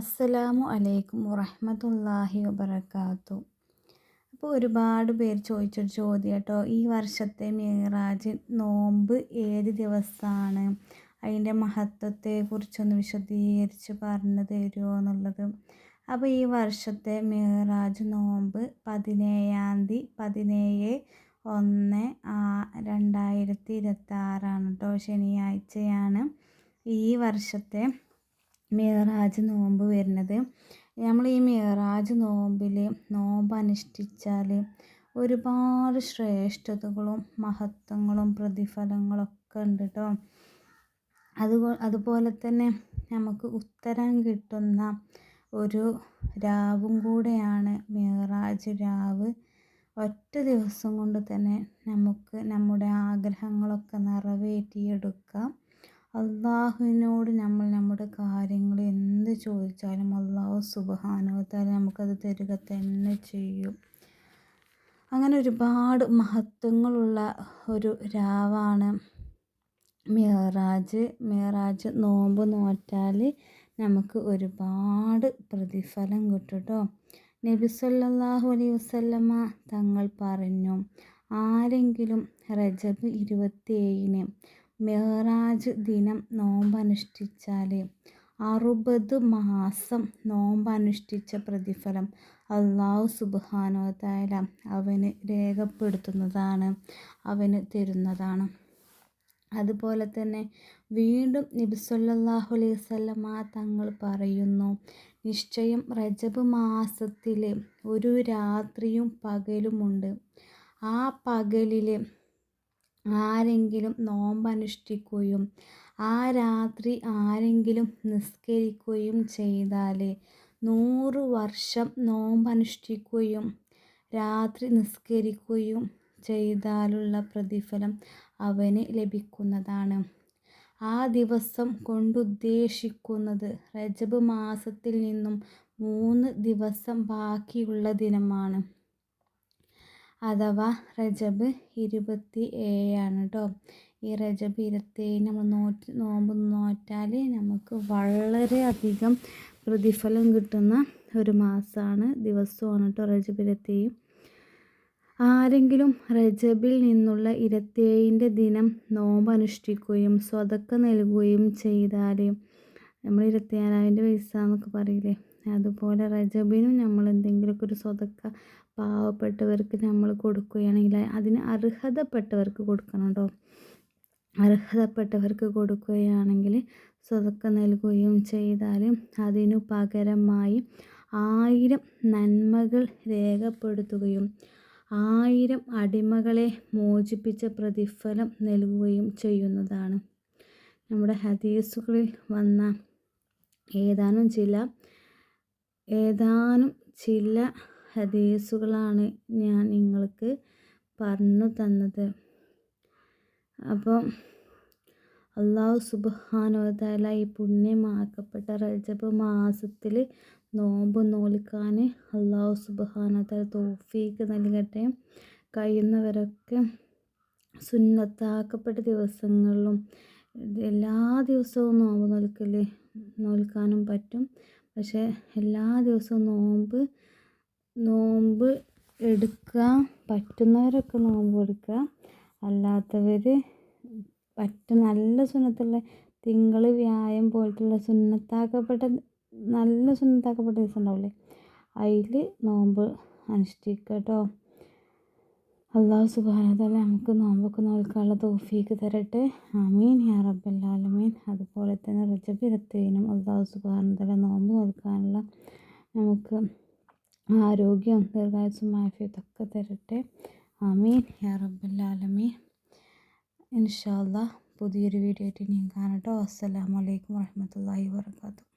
അസ്സലാമു അലൈക്കും വറഹമത്തല്ലാഹി വബർക്കാത്തു അപ്പോൾ ഒരുപാട് പേര് ചോദിച്ചൊരു ചോദ്യം കേട്ടോ. ഈ വർഷത്തെ മീറാജ് നോമ്പ് ഏത് ദിവസമാണ് അതിന്റെ മഹത്വത്തെക്കുറിച്ചൊന്ന് വിശദീകരിച്ച് പറഞ്ഞു തരുമോ എന്നുള്ളത്. അപ്പോൾ ഈ വർഷത്തെ മീറാജ് നോമ്പ് പതിനേഴാം തീയതി പതിനേഴ് ഒന്ന് രണ്ടായിരത്തി ഇരുപത്തി ആറാണ് കേട്ടോ. ശനിയാഴ്ചയാണ് ഈ വർഷത്തെ മിറാജ് നോമ്പ് വരുന്നത്. നമ്മൾ ഈ മിറാജ് നോമ്പിൽ നോമ്പ് അനുഷ്ഠിച്ചാൽ ഒരുപാട് ശ്രേഷ്ഠതകളും മഹത്വങ്ങളും പ്രതിഫലങ്ങളൊക്കെ ഉണ്ട് കേട്ടോ അതുപോലെ അതുപോലെ തന്നെ നമുക്ക് ഉത്തരം കിട്ടുന്ന ഒരു രാവും കൂടെയാണ് മിറാജ് രാവ്. ഒറ്റ ദിവസം കൊണ്ട് തന്നെ നമുക്ക് നമ്മുടെ ആഗ്രഹങ്ങളൊക്കെ നിറവേറ്റിയെടുക്കാം. അള്ളാഹുവിനോട് നമ്മൾ നമ്മുടെ കാര്യങ്ങൾ എന്ത് ചോദിച്ചാലും അള്ളാഹു സുബഹാനുവത്താൽ നമുക്കത് തരിക തന്നെ ചെയ്യും. അങ്ങനെ ഒരുപാട് മഹത്വങ്ങളുള്ള ഒരു രാവാണ് മിയറാജ് മിയറാജ് നോമ്പ് നോറ്റാൽ നമുക്ക് ഒരുപാട് പ്രതിഫലം കിട്ടും നബി സല്ലാഹു അലൈഹി വസല്ലമ തങ്ങൾ പറഞ്ഞു ആരെങ്കിലും റജബ് ഇരുപത്തിയേഴിന് മെഹറാജ് ദിനം നോമ്പനുഷ്ഠിച്ചാൽ അറുപത് മാസം നോമ്പനുഷ്ഠിച്ച പ്രതിഫലം അള്ളാഹു സുബ്ഹാനഹു തആല അവന് രേഖപ്പെടുത്തുന്നതാണ് അവന് തരുന്നതാണ്. അതുപോലെ തന്നെ വീണ്ടും നബി സല്ലല്ലാഹു അലൈഹി വസല്ലമ തങ്ങൾ പറയുന്നു നിശ്ചയം റജബ് മാസത്തിൽ ഒരു രാത്രിയും പകലുമുണ്ട് ആ പകലിൽ ആരെങ്കിലും നോമ്പനുഷ്ഠിക്കുകയും ആ രാത്രി ആരെങ്കിലും നിസ്കരിക്കുകയും ചെയ്താൽ നൂറ് വർഷം നോമ്പനുഷ്ഠിക്കുകയും രാത്രി നിസ്കരിക്കുകയും ചെയ്താലുള്ള പ്രതിഫലം അവന് ലഭിക്കുന്നതാണ്. ആ ദിവസം കൊണ്ടുദ്ദേശിക്കുന്നത് രജബ് മാസത്തിൽ നിന്നും മൂന്ന് ദിവസം ബാക്കിയുള്ള ദിനമാണ്. അഥവാ റജബ് ഇരുപത്തി ഏഴാണ് കേട്ടോ ഈ റജബ് ഇരുപത്തേഴ് നമ്മൾ നോറ്റ് നോമ്പ് നോറ്റാൽ നമുക്ക് വളരെയധികം പ്രതിഫലം കിട്ടുന്ന ഒരു മാസമാണ് ദിവസമാണ് കേട്ടോ റജബ് ഇരുപത്തേഴ് ആരെങ്കിലും റജബിൽ നിന്നുള്ള ഇരുപത്തേഴിന്റെ ദിനം നോമ്പ് അനുഷ്ഠിക്കുകയും സ്വതക്ക നൽകുകയും ചെയ്താൽ നമ്മൾ ഇരുപത്തിയാറായിരം പൈസ എന്നൊക്കെ പറയില്ലേ? അതുപോലെ റജബിനും നമ്മൾ എന്തെങ്കിലുമൊക്കെ ഒരു സ്വതക്ക പാവപ്പെട്ടവർക്ക് നമ്മൾ കൊടുക്കുകയാണെങ്കിൽ അതിന് അർഹതപ്പെട്ടവർക്ക് കൊടുക്കണം കേട്ടോ. അർഹതപ്പെട്ടവർക്ക് കൊടുക്കുകയാണെങ്കിൽ സ്വതക്ക നൽകുകയും ചെയ്താൽ അതിനു പകരമായി ആയിരം നന്മകൾ രേഖപ്പെടുത്തുകയും ആയിരം അടിമകളെ മോചിപ്പിച്ച പ്രതിഫലം നൽകുകയും ചെയ്യുന്നതാണ്. നമ്മുടെ ഹദീസുകളിൽ വന്ന ഏതാനും ചില ഏതാനും ചില ഹദീസുകളാണ് ഞാൻ നിങ്ങൾക്ക് പറഞ്ഞു തന്നത്. അപ്പം അള്ളാഹു സുബാനോതാല ഈ പുണ്യമാക്കപ്പെട്ട റജബ് മാസത്തിൽ നോമ്പ് നോൽക്കാൻ അള്ളാഹു സുബാനോതാല തോഫീക്ക് നൽകട്ടെ. കഴിയുന്നവരൊക്കെ സുന്നത്താക്കപ്പെട്ട ദിവസങ്ങളിലും എല്ലാ ദിവസവും നോമ്പ് നോൽക്കൽ നോൽക്കാനും പറ്റും. പക്ഷേ എല്ലാ ദിവസവും നോമ്പ് നോമ്പ് എടുക്കുക. പറ്റുന്നവരൊക്കെ നോമ്പ് എടുക്കുക. അല്ലാത്തവർ പറ്റ നല്ല സുന്നത്തുള്ള തിങ്കൾ വ്യായം പോലത്തുള്ള സുന്നത്താക്കപ്പെട്ട നല്ല സുന്നത്താക്കപ്പെട്ട ദിവസം ഉണ്ടാവില്ലേ അതിൽ നോമ്പ് അനുഷ്ഠിക്കുക കേട്ടോ അള്ളാഹു സുബാനതല്ല നമുക്ക് നോമ്പൊക്കെ നോൽക്കാനുള്ള തോഫീക്ക് തരട്ടെ. അമീൻ യാ റബ്ബല്ലാലമീൻ അതുപോലെ തന്നെ റജബ് ഇരുത്തേനും അള്ളാഹു സുബാനതല നോമ്പ് നോൽക്കാനുള്ള നമുക്ക് ആരോഗ്യം ദീർഘായുസും ആഫിയത്തൊക്കെ തരട്ടെ. ആമീൻ. യാ ഇൻഷാല്ല പുതിയൊരു വീഡിയോ ആയിട്ട് ഇനിയും കാണട്ടോ. അസ്സലാമലൈക്കും വറഹമത്തല്ലാഹി വാബർക്കാത്തു